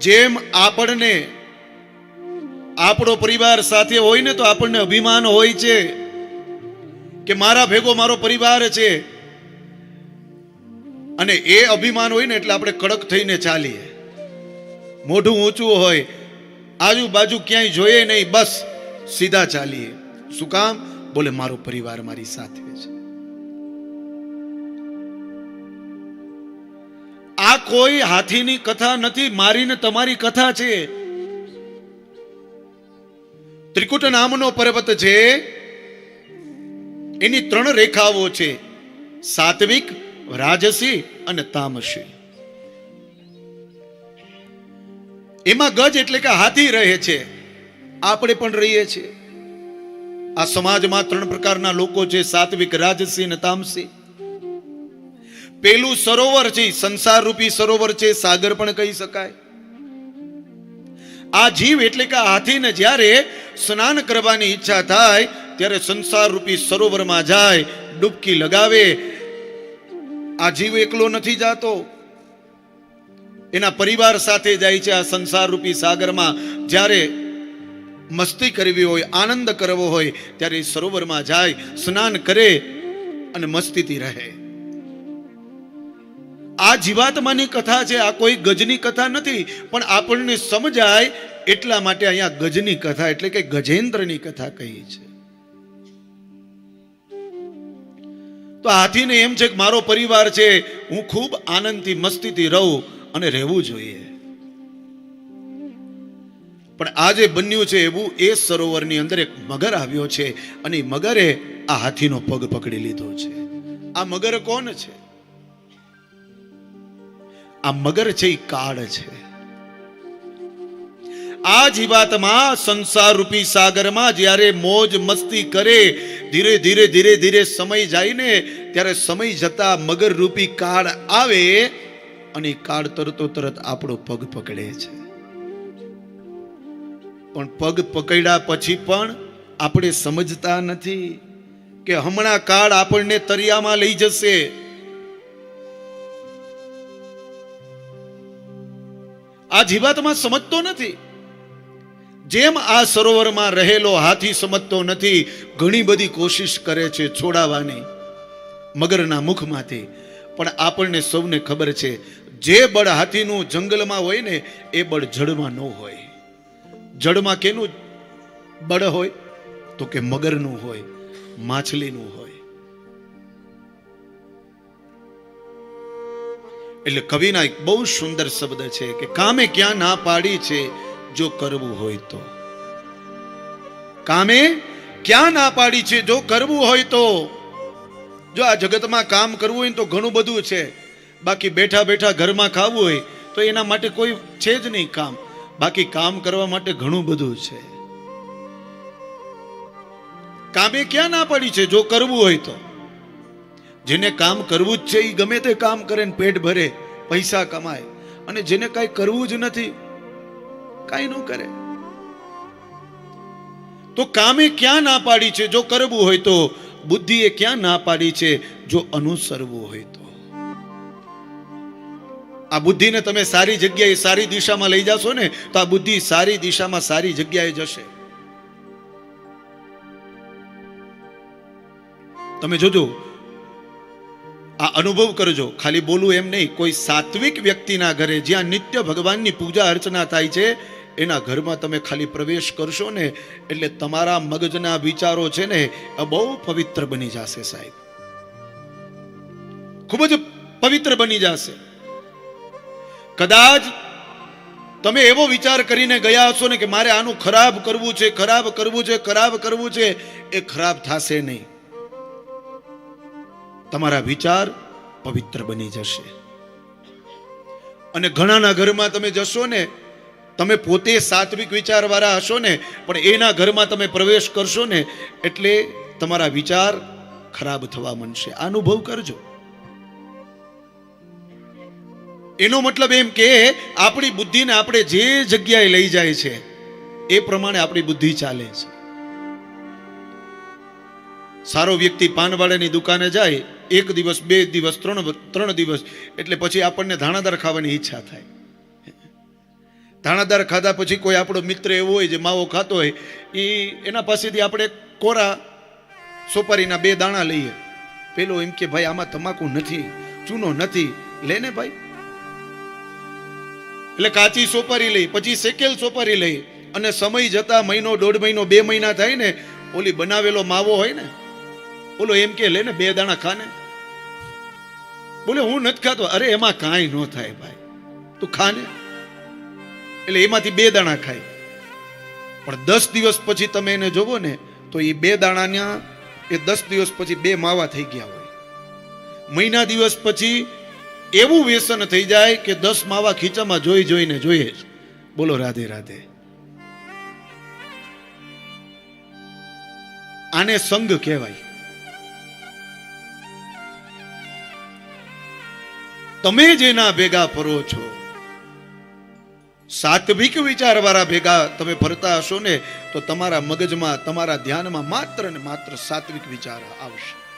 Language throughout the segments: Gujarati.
જેમ આપણને આપણો પરિવાર સાથે હોય ને તો આપણને અભિમાન હોય છે કે મારા ભેગો મારો પરિવાર છે. અને એ અભિમાન હોય ને એટલે આપણે કડક થઈને ચાલીએ. મોઢું ઊંચું હોય, આજુબાજુ ક્યાંય જોઈએ નહીં, બસ સીધા ચાલીએ. શું કામ? બોલે, મારો પરિવાર મારી સાથે છે. કોઈ હાથીની કથા નથી, મારીને તમારી કથા છે. ત્રિકુટ નામનો પર્વત છે. એની ત્રણ રેખાઓ છે. સાત્વિક, રાજસી અને તામસી. એમાં ગજ એટલે કે હાથી રહે છે. આપણે પણ રહીએ છીએ. આ સમાજમાં ત્રણ પ્રકારના લોકો છે, સાત્વિક, રાજસી અને તામસી. પેલું સરોવર છે સંસાર રૂપી સરોવર છે, સાગર પણ કહી શકાય. આ જીવ એટલે કે હાથીને જ્યારે સ્નાન કરવાની ઈચ્છા થાય, ત્યારે સંસાર રૂપી સરોવરમાં જાય, ડૂબકી લગાવે. આ જીવ એકલો નથી જાતો. એના પરિવાર સાથે જાય છે આ સંસાર રૂપી સાગરમાં. જ્યારે મસ્તી કરવી હોય, આનંદ કરવો હોય, ત્યારે સરોવરમાં જાય, સ્નાન કરે અને મસ્તીથી રહે. આ જીવાત્માની કથા છે, આ કોઈ ગજની કથા નથી, પણ આપણને સમજાય એટલા માટે અહીંયા ગજની કથા એટલે કે ગજેન્દ્રની કથા કહી છે. તો હાથીને એમ છે કે મારો પરિવાર છે, હું ખૂબ આનંદથી, મસ્તીથી રહું અને રહેવું જોઈએ. પણ આ જે બન્યું છે એવું એ સરોવરની અંદર એક મગર આવ્યો છે અને મગરે આ હાથીનો પગ પકડી લીધો છે. આ મગર કોણ છે? આ મગર છે કાળ છે. આ જીવાતમાં સંસાર રૂપી સાગરમાં જ્યારે મોજ મસ્તી કરે, ધીરે ધીરે ધીરે ધીરે સમય જાય ને ત્યારે સમય જતા મગર રૂપી કાળ આવે અને કાળ તરતો તરત આપણો પગ પકડે છે. પણ પગ પકડ્યા પછી પણ આપણે સમજતા નથી કે હમણાં કાળ આપણને તરિયામાં લઈ જશે. આ જીવાતમાં સમજતો નથી. જેમ આ સરોવરમાં રહેલો હાથી સમજતો નથી, ઘણી બધી કોશિશ કરે છે છોડાવવાની, મગરના મુખમાંથી. પણ આપણને સૌને ખબર છે, જે બળ હાથીનું જંગલમાં હોય ને, એ બળ જળમાં ન હોય. જળમાં કેનું બળ હોય? તો કે મગરનું હોય, માછલીનું હોય. એટલે કવિના એક બહુ સુંદર શબ્દ છે કે કામે ક્યાં ના પાડી છે જો કરવું હોય તો. કામે ક્યાં ના પાડી છે જો કરવું હોય તો. જો આ જગતમાં કામ કરવું હોય તો ઘણું બધું છે. બાકી બેઠા બેઠા ઘરમાં ખાવું હોય તો એના માટે કોઈ છે જ નહીં કામ. બાકી કામ કરવા માટે ઘણું બધું છે. કામે ક્યાં ના પાડી છે જો કરવું હોય તો. જેને કામ કરવું જ છે એ ગમે તે કામ કરે ને પેટ ભરે, પૈસા કમાય. અને જેને કાંઈ કરવું જ નથી, કાંઈ ન કરે. તો કામે ક્યાં ના પાડી છે? જો કરવું હોય તો, બુદ્ધિએ ક્યાં ના પાડી છે? જો અનુસરવું હોય તો. આ બુદ્ધિને તમે સારી જગ્યાએ સારી દિશામાં લઈ જશો ને, તો આ બુદ્ધિ સારી દિશામાં સારી જગ્યાએ જશે. તમે જોજો આ અનુભવ કરજો. ખાલી બોલું એમ નહીં, કોઈ સાત્વિક વ્યક્તિના ઘરે જ્યાં નિત્ય ભગવાનની પૂજા અર્ચના થાય છે, એના ઘરમાં તમે ખાલી પ્રવેશ કરશો ને, એટલે તમારા મગજના વિચારો છે ને બહુ પવિત્ર બની જશે સાહેબ. ખૂબ જ પવિત્ર બની જશે. કદાચ તમે એવો વિચાર કરીને ગયા હશો ને કે મારે આનું ખરાબ કરવું છે, ખરાબ કરવું છે, ખરાબ કરવું છે, એ ખરાબ થશે નહીં. તમારા વિચાર પવિત્ર બની જશે. અને ઘણાના ઘરમાં તમે જશો ને, તમે પોતે સાત્વિક વિચારવાળા હશો ને, પણ એના ઘરમાં તમે પ્રવેશ કરશો ને, એટલે તમારા વિચાર ખરાબ થવા માંડશે. અનુભવ કરજો. એનો મતલબ એમ કે આપણી બુદ્ધિને આપણે જે જગ્યાએ લઈ જાય છે, એ પ્રમાણે આપણી બુદ્ધિ ચાલે છે. સારો વ્યક્તિ પાનવાળાની દુકાને જાય એક દિવસ, બે દિવસ, ત્રણ ત્રણ દિવસ, એટલે પછી આપણને ધાણાદાર ખાવાની ઈચ્છા થાય. ધાણાદાર ખાધા પછી કોઈ આપણો મિત્ર એવો હોય જે માવો ખાતો હોય એ એના પાસેથી આપણે કોરા સોપારીના બે દાણા લઈએ. પેલો એમ કે, ભાઈ, આમાં તમાકુ નથી, ચૂનો નથી લેને ભાઈ. એટલે કાચી સોપારી લઈ, પછી શેકેલ સોપારી લઈ, અને સમય જતા મહિનો, દોઢ મહિનો, બે મહિના થાય ને, ઓલી બનાવેલો માવો હોય ને ઓલો એમ કે, લે ને, બે દાણા ખાને. બોલે, હું નથી ખાતો. અરે, એમાં કાંઈ ન થાય ભાઈ. તું ખાને? એટલે એમાંથી બે દાણા ખાય. પણ દસ દિવસ પછી તમે એને જોવો ને, તો એ બે દાણાના, એ દસ દિવસ પછી બે માવા થઈ ગયા હોય. મહિના દિવસ પછી એવું વ્યસન થઈ જાય કે દસ માવા ખીચામાં જોઈ જોઈને જોઈએ જ. બોલો, રાધે રાધે. આને સંઘ કહેવાય. તમે જેના ભેગા ફરો છો. સાત્વિક વિચારવાળા ભેગા તમે ફરતા હશો ને, તો તમારા મગજમાં, તમારા ધ્યાનમાં માત્ર ને માત્ર સાત્વિક વિચાર આવશે.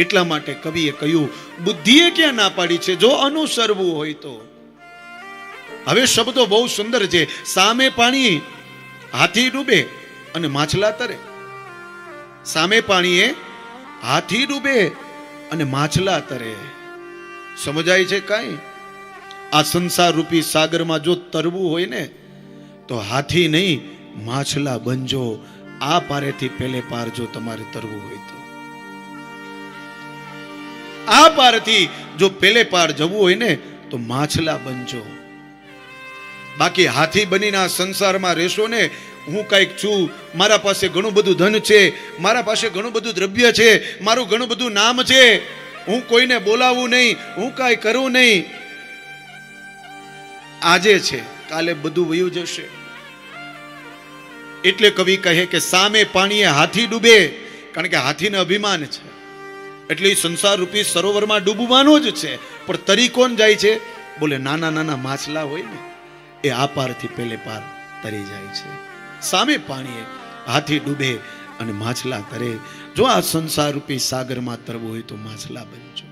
એટલા માટે કવિએ કહ્યું, બુદ્ધિએ ક્યાં ના પાડી છે? જો અનુસરવું હોય તો. હવે શબ્દો બહુ સુંદર છે. સામે પાણી, હાથી ડૂબે અને માછલા તરે. સામે પાણીએ, હાથી ડૂબે અને માછલા તરે. સમજાય છે કાંઈ? આ સંસાર રૂપી સાગરમાં જો તરવું હોય ને, તો હાથી નહીં, માછલા બનજો આ પારેથી પેલે પાર જો તમારે તરવું હોય તો. આ પારથી જો પેલે પાર જવું હોય ને, તો માછલા બનજો બાકી હાથી બનીને આ સંસારમાં રહેશો ને, હું કાંઈક છું, મારા પાસે ઘણું બધું ધન છે, મારા પાસે ઘણું બધું દ્રવ્ય છે, મારું ઘણું બધું નામ છે. હું કોઈને બોલાવું નહીં, હું કાંઈ કરું નહીં. આજે છે, કાલે બધું વયું જશે. એટલે કવિ કહે કે સામે પાણીએ હાથી ડૂબે, કારણ કે હાથીને અભિમાન છે. એટલે સંસાર રૂપી સરોવરમાં ડૂબવાનો જ છે. પણ તરી કોણ જાય છે? બોલે નાના નાના માછલા હોય ને, એ આ પારથી પેલે પાર તરી જાય છે. સામે પાણીએ હાથી ડૂબે અને માછલા તરે જો આ સંસાર રૂપી સાગરમાં તરવું હોય તો માછલા બનજો.